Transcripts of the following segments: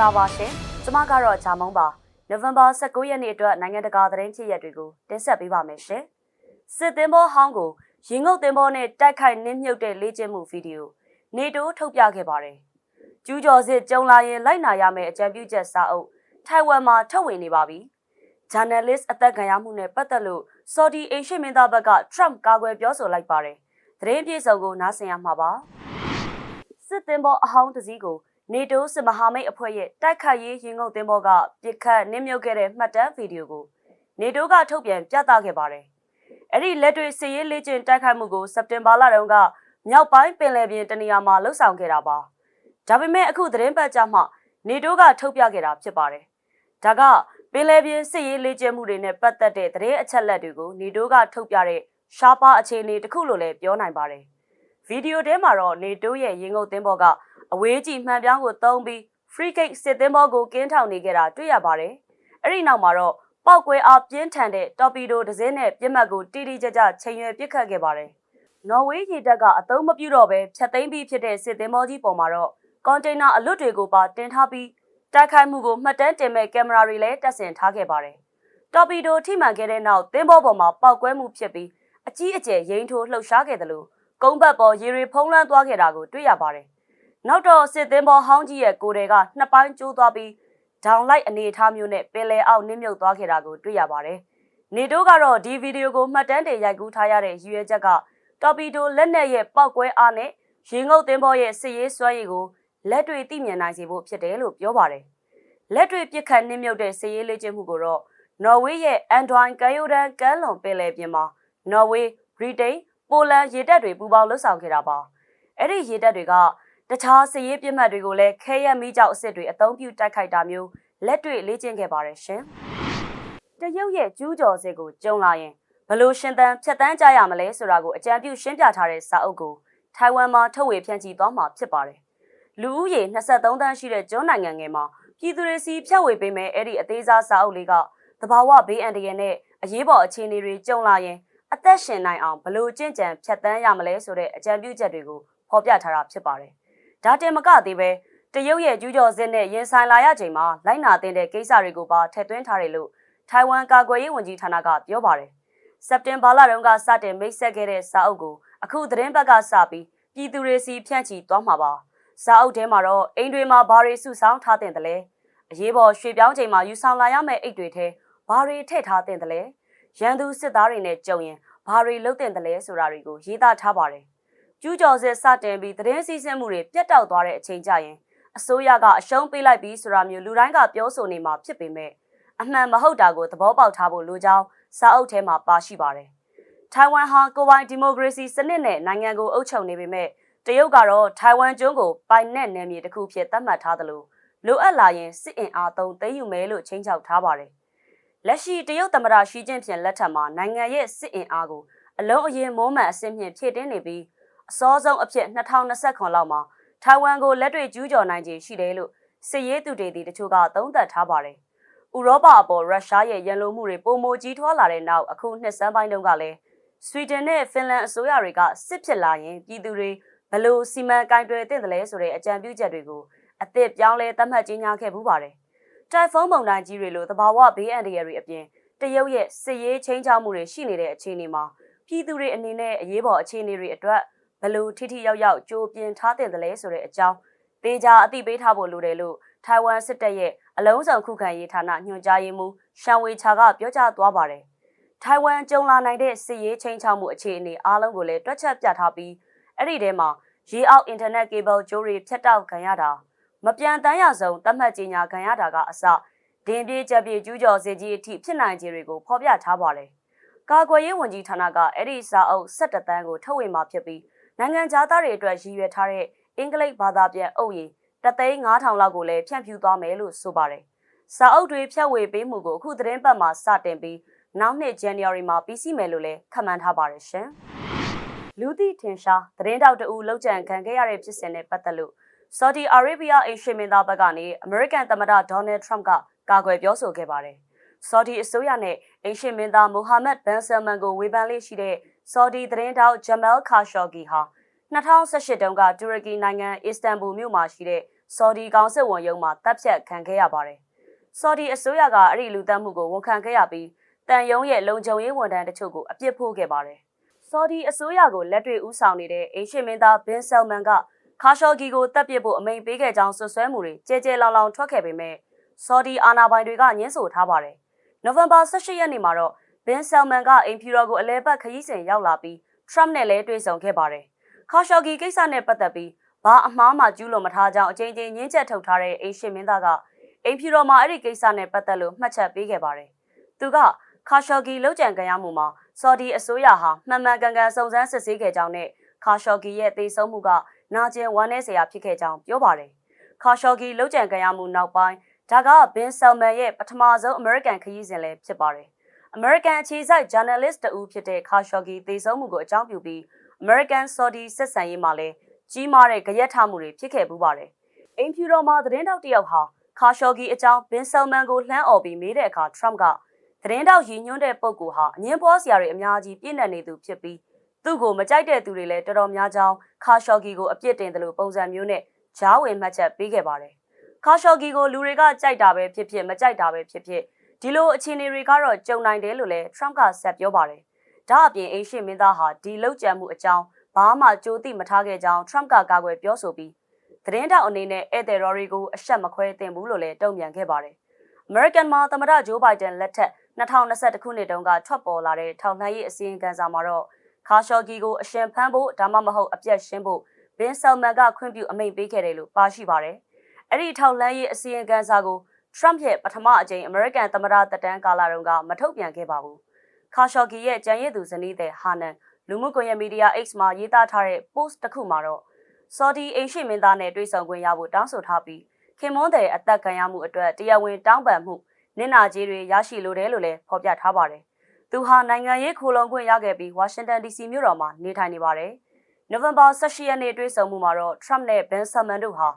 ္ဂလာပါရှင်ကျမကတော့ဂျာမုံပါနိုဝင်ဘာ19ရက်နေ့အတွက်နိုင်ငံတကာသတင်းဖြစ်ရပ်တွေကိုတင်ဆက်ပေးပါမယ်ရှင်စစ်သင်းဘောဟောင်းကိုရင်ငုတ်သင်းဘောနဲ့တိုက်ခိုက်နင်းမြုပ်တဲ့လေ့ကျင့်မှုဗီဒီယိုနေတိုးထုတ်ပြခဲ့ပါတယ်ကျူးကျော်စစ်ကြုံလာရင်လိုက်နာရမယ့်အကြံပြုချက်စာအုပ်ထိုင်ဝမ်မှာထုတ်ဝေနေပါပြီဂျာနယ်လစ်အသက်ခံရမှုနဲ့ပတ်သက်လို့ဆော်ဒီအိမ်ရှိမင်းသားဘက်က Trump ကာကွယ်ပြောဆိုလိုက်ပါတယ်သတင်းပြေဆုံးကိုနားဆင်ရမှာပါစစ်သင်းဘောအဟောင်းတစ်စီးကို နေတိုးစစ်မဟာမိတ်အဖွဲ့ရဲ့တိုက်ခတ်ရေးရင်ငုတ်သင်းဘောကပြစ်ခတ်နစ်မြုပ်ခဲ့တဲ့မှတ်တမ်းဗီဒီယိုကိုနေတိုးကထုတ်ပြန်ပြသခဲ့ပါတယ်။အဲ့ဒီလက်တွေ့စစ်ရေးလေ့ကျင့်တိုက်ခိုက်မှုကိုစက်တင်ဘာလတုန်းကမြောက်ပိုင်းပင်လယ်ပြင်တနေရာမှာလှုပ်ဆောင်ခဲ့တာပါ။ဒါပေမဲ့အခုသတင်းပတ်ကြမှာနေတိုးကထုတ်ပြခဲ့တာဖြစ်ပါတယ်။ဒါကပင်လယ်ပြင်စစ်ရေးလေ့ကျင့်မှုတွေနဲ့ပတ်သက်တဲ့သတင်းအချက်လက်တွေကိုနေတိုးကထုတ်ပြတဲ့ရှားပါအခြေအနေတစ်ခုလို့လည်းပြောနိုင်ပါတယ်။ဗီဒီယိုထဲမှာတော့နေတိုးရဲ့ရင်ငုတ်သင်းဘောက အဝေးကြီးမှန်ပြောင်းကိုသုံးပြီး free kick စစ်သင်းဘောကိုကင်းထောင်နေခဲ့တာတွေ့ရပါတယ်။အဲ့ဒီနောက်မှာတော့ပောက်ကွဲအားပြင်းထန်တဲ့တော်ပီဒိုတစ်စင်းနဲ့ပြစ်မှတ်ကိုတိတိကျကျချိန်ရွယ်ပစ်ခတ်ခဲ့ပါတယ်။နော်ဝေးရေတပ်ကအသုံးမပြုတော့ဘဲဖျက်သိမ်းပြီးဖြစ်တဲ့စစ်သင်းဘောကြီးပေါ်မှာတော့ကွန်တိန်နာအလွတ်တွေကိုပါတင်ထားပြီးတိုက်ခိုက်မှုကိုမှတ်တမ်းတင်မဲ့ကင်မရာတွေလည်းတပ်ဆင်ထားခဲ့ပါတယ်။တော်ပီဒိုထိမှန်ခဲ့တဲ့နောက်သင်းဘောပေါ်မှာပောက်ကွဲမှုဖြစ်ပြီးအကြီးအကျယ်ရင်ထိုးလှုပ်ရှားခဲ့တယ်လို့ကုန်းဘတ်ပေါ်ရေရီဖုံးလွှမ်းသွားခဲ့တာကိုတွေ့ရပါတယ်။ နောက်တော့စစ်သင်းဘောဟောင်းကြီးရဲ့ကိုယ်တွေကနှစ်ပိုင်းကျိုးသွားပြီးဒေါင်လိုက်အနေအထားမျိုးနဲ့ပင်လယ်အောက်နစ်မြုပ်သွားခဲ့တာကိုတွေ့ရပါတယ်။နေတိုးကတော့ဒီဗီဒီယိုကိုမှတ်တမ်းတင်ရိုက်ကူးထားရတဲ့ရည်ရွယ်ချက်ကတော်ပီဒိုလက်နက်ရဲ့ပောက်ကွဲအားနဲ့ရေငုပ်သင်းဘောရဲ့စစ်ရေးစွမ်းရည်ကိုလက်တွေ့သိမြင်နိုင်စေဖို့ဖြစ်တယ်လို့ပြောပါတယ်။လက်တွေ့ပြစ်ခတ်နစ်မြုပ်တဲ့စစ်ရေးလေ့ကျင့်မှုကိုတော့နော်ဝေးရဲ့အန်ဒွိုင်ကယိုဒန်ကမ်းလွန်ပင်လယ်ပြင်မှာနော်ဝေးဗြိတိန်ပိုလန်ရေတပ်တွေပူးပေါင်းလှုပ်ဆောင်ခဲ့တာပါ။အဲ့ဒီရေတပ်တွေက တခြားစစ်ရေးပြစ်မှတ်တွေကိုလည်းခဲရက်မိကြောက်အစ်စ်တွေအသုံးပြုတိုက်ခိုက်တာမျိုးလက်တွေ့လေ့ကျင့်ခဲ့ပါတယ်ရှင်။တရုတ်ရဲ့ကျူးကျော်စစ်ကိုကြုံလာရင်ဘလို့ရှင်သန်ဖြတ်တန်းကြရမလဲဆိုတာကိုအကြံပြုရှင်းပြထားတဲ့စာအုပ်ကိုထိုင်ဝမ်မှာထုတ်ဝေဖြန့်ချီသွားမှာဖြစ်ပါတယ်။လူဦးရေ23သန်းရှိတဲ့ကျွန်းနိုင်ငံငယ်မှာပြည်သူတွေစီဖြတ်ဝေပေးမဲ့အဲ့ဒီအသေးစားစာအုပ်လေးကတဘာဝဘေးအန္တရာယ်နဲ့အရေးပေါ်အခြေအနေတွေကြုံလာရင်အသက်ရှင်နိုင်အောင်ဘလို့ကြင့်ကြံဖြတ်တန်းရမလဲဆိုတဲ့အကြံပြုချက်တွေကိုဖော်ပြထားတာဖြစ်ပါတယ်။ ဒါတင်မကသေးပဲတရုတ်ရဲ့ကျူးကျော်စစ်နဲ့ရင်ဆိုင်လာရချိန်မှာလိုက်နာတင်တဲ့ကိစ္စတွေကိုပါထည့်သွင်းထားတယ်လို့ထိုင်ဝမ်ကာကွယ်ရေးဝန်ကြီးဌာနကပြောပါတယ်။စက်တင်ဘာလတုန်းကစတင်မိတ်ဆက်ခဲ့တဲ့စာအုပ်ကိုအခုသတင်းဘက်ကစပြီးပြည်သူတွေစီဖြန့်ချီသွားမှာပါ။စာအုပ်ထဲမှာတော့အိမ်တွေမှာဘာတွေစုဆောင်းထားတင်တယ်လဲ။အရေးပေါ်ရွှေပြောင်းချိန်မှာယူဆောင်လာရမယ့်အိတ်တွေထဲဘာတွေထည့်ထားတင်တယ်လဲ။ရန်သူစစ်သားတွေနဲ့ကြုံရင်ဘာတွေလုပ်တင်တယ်လဲဆိုတာတွေကိုရေးသားထားပါတယ်။ ကျူးကျော်စစ်စတင်ပြီးသတင်းစီးဆင်းမှုတွေပြတ်တောက်သွားတဲ့အချိန်ကျရင်အစိုးရကအရှုံးပေးလိုက်ပြီးဆိုတာမျိုးလူတိုင်းကပြောဆိုနေမှာဖြစ်ပေမဲ့အမှန်မဟုတ်တာကိုသဘောပေါက်ထားဖို့လိုကြောင်းစာအုပ်ထဲမှာပါရှိပါတယ်။ထိုင်ဝမ်ဟာကိုပိုင်ဒီမိုကရေစီစနစ်နဲ့နိုင်ငံကိုအုပ်ချုပ်နေပေမဲ့တရုတ်ကတော့ထိုင်ဝမ်ကျွန်းကိုပိုင်နက်နယ်မြေတစ်ခုဖြစ်သတ်မှတ်ထားသလိုလိုအပ်လာရင်စစ်အင်အားသုံးသိမ်းယူမယ်လို့ချိန်ချောက်ထားပါတယ်။လက်ရှိတရုတ်သမ္မတရှီကျင့်ဖျင်လက်ထက်မှာနိုင်ငံရဲ့စစ်အင်အားကိုအလုံးအရင်မိုးမှန်အဆင့်မြင့်ဖြည့်တင်းနေပြီး အစောဆုံးအဖြစ်2020လောက်မှာထိုင်ဝမ်ကိုလက်တွေ့ကျူးကျော်နိုင်ခြေရှိတယ်လို့စစ်ရေးသူတွေတချို့ကသုံးသပ်ထားပါတယ်။ဥရောပအပေါ်ရုရှားရဲ့ရန်လိုမှုတွေပုံမိုကြီးထွားလာတဲ့နောက်အခုနှစ်စမ်းပိုင်းတုန်းကလည်းဆွီဒင်နဲ့ဖင်လန်အစိုးရတွေကစစ်ဖြစ်လာရင်ပြည်သူတွေဘလို့စီမံကင်တွယ်သင့်တယ်လဲဆိုတဲ့အကြံပြုချက်တွေကိုအသစ်ပြောင်းလဲသတ်မှတ်ကြီးညာခဲ့မှုပါတယ်။တိုင်ဖုန်းပုံတိုင်းကြီးတွေလိုသဘာဝဘေးအန္တရာယ်တွေအပြင်တရုတ်ရဲ့စစ်ရေးချင်းချောက်မှုတွေရှိနေတဲ့အခြေအနေမှာပြည်သူတွေအနေနဲ့အရေးပေါ်အခြေအနေတွေအတွက် ဘလို့ထိထိရောက်ရောက်ကြိုးပြင်းထားတဲ့လဲဆိုတဲ့အကြောင်းသေချာအသိပေးထားဖို့လိုတယ်လို့ထိုင်ဝမ်စစ်တပ်ရဲ့အလုံးစုံခုခံရေးဌာနညွှန်ကြားရေးမှူးရှန်ဝေချာကပြောကြားသွားပါတယ်။ထိုင်ဝမ်ကြုံလာနိုင်တဲ့စစ်ရေးချင်းချောက်မှုအခြေအနေအားလုံးကိုလည်းတွက်ချက်ပြထားပြီးအဲ့ဒီထဲမှာရေအောက်အင်တာနက်ကေဘယ်ကြိုးတွေဖြတ်တောက်ခံရတာမပြန်တမ်းရဆုံးသတ်မှတ်ကြေညာခံရတာကအစဒင်းပြေးချက်ပြေးကျူးကျော်စေကြီးအထိဖြစ်နိုင်ခြေတွေကိုဖော်ပြထားပါတယ်။ကာကွယ်ရေးဝန်ကြီးဌာနကအဲ့ဒီစာအုပ်17တန်းကိုထုတ်ဝေမှာဖြစ်ပြီး နိုင်ငံခြားသားတွေအတွက်ရည်ရွယ်ထားတဲ့အင်္ဂလိပ်ဘာသာပြန်အုပ်ရည်တသိန်း9000လောက်ကိုလည်းဖြန့်ဖြူးသွားမယ်လို့ဆိုပါတယ်။စာအုပ်တွေဖြန့်ဝေပေးမှုကိုအခုသတင်းပတ်မှာစတင်ပြီးနောက်နှစ် January မှာပြီးစီးမယ်လို့လည်းခန့်မှန်းထားပါတယ်ရှင်။လူသိထင်ရှားသတင်းတောက်တအူလောက်ကျန်ခံခဲ့ရတဲ့ဖြစ်စဉ်နဲ့ပတ်သက်လို့ Saudi Arabia အိမ်ရှင်မင်းသားဘက်ကနေ American သမ္မတ Donald Trump ကကာကွယ်ပြောဆိုခဲ့ပါတယ်။ Saudi အစိုးရနဲ့အိမ်ရှင်မင်းသား Mohammed bin Salman ကိုဝေဖန်လေးရှိတဲ့ Saudi သတင်းတောက် Jamal Khashoggi ဟာ2018တုန်းကတူရကီနိုင်ငံအစ္စတန်ဘူမြို့မှာရှိတဲ့ဆော်ဒီကောင်စစ်ဝန်ရုံးမှာတပ်ဖြတ်ခံခဲ့ရပါတယ်။ဆော်ဒီအစိုးရကအဲ့ဒီလူသတ်မှုကိုဝန်ခံခဲ့ရပြီးတန်ယုံရဲ့လုံခြုံရေးဝန်ထမ်းတချို့ကိုအပြစ်ဖို့ခဲ့ပါတယ်။ဆော်ဒီအစိုးရကိုလက်တွေ့ဦးဆောင်နေတဲ့အိရှင်မင်းသားဘင်ဆယ်မန်ကခါရှော်ဂီကိုတပ်ပစ်ဖို့အမိန့်ပေးခဲ့ကြောင်းဆွဆွဲမှုတွေကြဲကြဲလောင်လောင်ထွက်ခဲ့ပေမဲ့ဆော်ဒီအာဏာပိုင်တွေကညှင်းဆိုထားပါတယ်။နိုဝင်ဘာ18ရက်နေ့မှာတော့ ဘင်ဆယ်မန်ကအိမ်ဖြူတော်ကိုအလဲပတ်ခရီးစဉ်ရောက်လာပြီးထရမ့်နဲ့လည်းတွေ့ဆုံခဲ့ပါတယ်။ခါရှော်ဂီကိစ္စနဲ့ပတ်သက်ပြီးဘာအမှားမှကျူးလွန်မထားကြောင်းအကြိမ်ကြိမ်ညှင်းချက်ထုတ်ထားတဲ့အိရှင်မင်းသားကအိမ်ဖြူတော်မှာအဲ့ဒီကိစ္စနဲ့ပတ်သက်လို့မှတ်ချက်ပေးခဲ့ပါတယ်။သူကခါရှော်ဂီလောက်ကျန်ကြရမှုမှာဆော်ဒီအစိုးရဟာမှန်မှန်ကန်ကန်စုံစမ်းစစ်ဆေးခဲ့ကြောင်းနဲ့ခါရှော်ဂီရဲ့သေဆုံးမှုကနာကျင်ဝမ်းနည်းစရာဖြစ်ခဲ့ကြောင်းပြောပါတယ်။ခါရှော်ဂီလောက်ကျန်ကြရမှုနောက်ပိုင်းဒါကဘင်ဆယ်မန်ရဲ့ပထမဆုံးအမေရိကန်ခရီးစဉ်လည်းဖြစ်ပါတယ်။ American အခြေစိုက် journalist တဦးဖြစ်တဲ့ခါရှော်ဂီသေဆုံးမှုကိုအကြောင်းပြုပြီး American Saudi ဆက်ဆံရေးမှာလည်းကြီးမားတဲ့ကြရက်ထမှုတွေဖြစ်ခဲ့ပူးပါတယ်။အိမ်ဖြူတော်မှာသတင်းတောက်တယောက်ဟာခါရှော်ဂီအကြောင်းဘင်ဆယ်မန်ကိုလှမ်းអော်ပြီးမေးတဲ့အခါ Trump ကသတင်းတောက်ရည်ညွှန်းတဲ့ပုံကူဟာအငင်းပွားစရာတွေအများကြီးပြည့်နေနေသူဖြစ်ပြီးသူ့ကိုမကြိုက်တဲ့သူတွေလည်းတော်တော်များကြောင်းခါရှော်ဂီကိုအပြစ်တင်တယ်လို့ပုံစံမျိုးနဲ့ဂျားဝင်မှတ်ချက်ပေးခဲ့ပါတယ်။ခါရှော်ဂီကိုလူတွေကကြိုက်တာပဲဖြစ်ဖြစ်မကြိုက်တာပဲဖြစ်ဖြစ် ဒီလိုအခြေအနေတွေကတော့ကြုံနိုင်တယ်လို့လည်း Trump ကဆက်ပြောပါတယ်။ဒါအပြင်အိမ်ရှိမင်းသားဟာဒီလောက်ကြံမှုအကြောင်းဘာမှကြိုးသိမထားခဲ့ကြောင်း Trump ကကာကွယ်ပြောဆိုပြီးသတင်းတောက်အနေနဲ့ဧည့်သည်တော်တွေကိုအဆက်မခွဲသင့်ဘူးလို့လည်းတုံ့ပြန်ခဲ့ပါတယ်။ American မှာသမ္မတဂျိုးဘိုင်ဒန်လက်ထက်2021ခုနှစ်တုန်းကထွက်ပေါ်လာတဲ့ထောက်လှမ်းရေးအစည်းအဝေးစာမှာတော့ခါရှော်ဂီကိုအရှင်ဖမ်းဖို့ဒါမှမဟုတ်အပြတ်ရှင်းဖို့ဘင်ဆယ်မန်ကခွင့်ပြုအမိန့်ပေးခဲ့တယ်လို့ပါရှိပါတယ်။အဲ့ဒီထောက်လှမ်းရေးအစည်းအဝေးစာကို Trump ရဲ့ပထမအကြိမ် American သမ္မတသက်တမ်းကာလတုန်းကမထုတ်ပြန်ခဲ့ပါဘူး။ခါရှော်ဂီရဲ့ကြံရည်သူဇနီးတဲ့ဟာနန်လူမှုကွန်ရက်မီဒီယာ X မှာရေးသားထားတဲ့ post တစ်ခုမှာတော့ Saudi အိမ်ရှိမင်းသားနဲ့တွေ့ဆုံခွင့်ရဖို့တောင်းဆိုထားပြီးခင်မွန်းတဲ့အသက်ခံရမှုအတွက်တရားဝင်တောင်းပန်မှုနင့်နာကြီးတွေရရှိလိုတယ်လို့လည်းဖော်ပြထားပါတယ်။သူဟာနိုင်ငံရေးခိုလုံခွင့်ရခဲ့ပြီးဝါရှင်တန် DC မြို့တော်မှာနေထိုင်နေပါတယ်။နိုဝင်ဘာ18ရက်နေ့တွေ့ဆုံမှုမှာတော့ Trump နဲ့ Ben Salman တို့ဟာ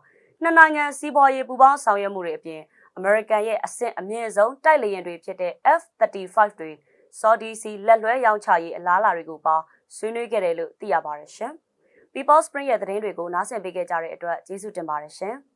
နှစ်နိုင်ငံစီးပွားရေးပူးပေါင်းဆောင်ရွက်မှုတွေအပြင် American ရဲ့အဆင့်အမြင့်ဆုံးတိုက်လေယာဉ်တွေဖြစ်တဲ့ F-35 တွေ Saudi စီလက်လွဲရောင်းချရေးအလားအလာတွေကိုပါဆွေးနွေးခဲ့တယ်လို့သိရပါတယ်ရှင်။ People Spring ရဲ့သတင်းတွေကိုနားဆင်ပေးခဲ့ကြတဲ့အတွက်ကျေးဇူးတင်ပါတယ်ရှင်။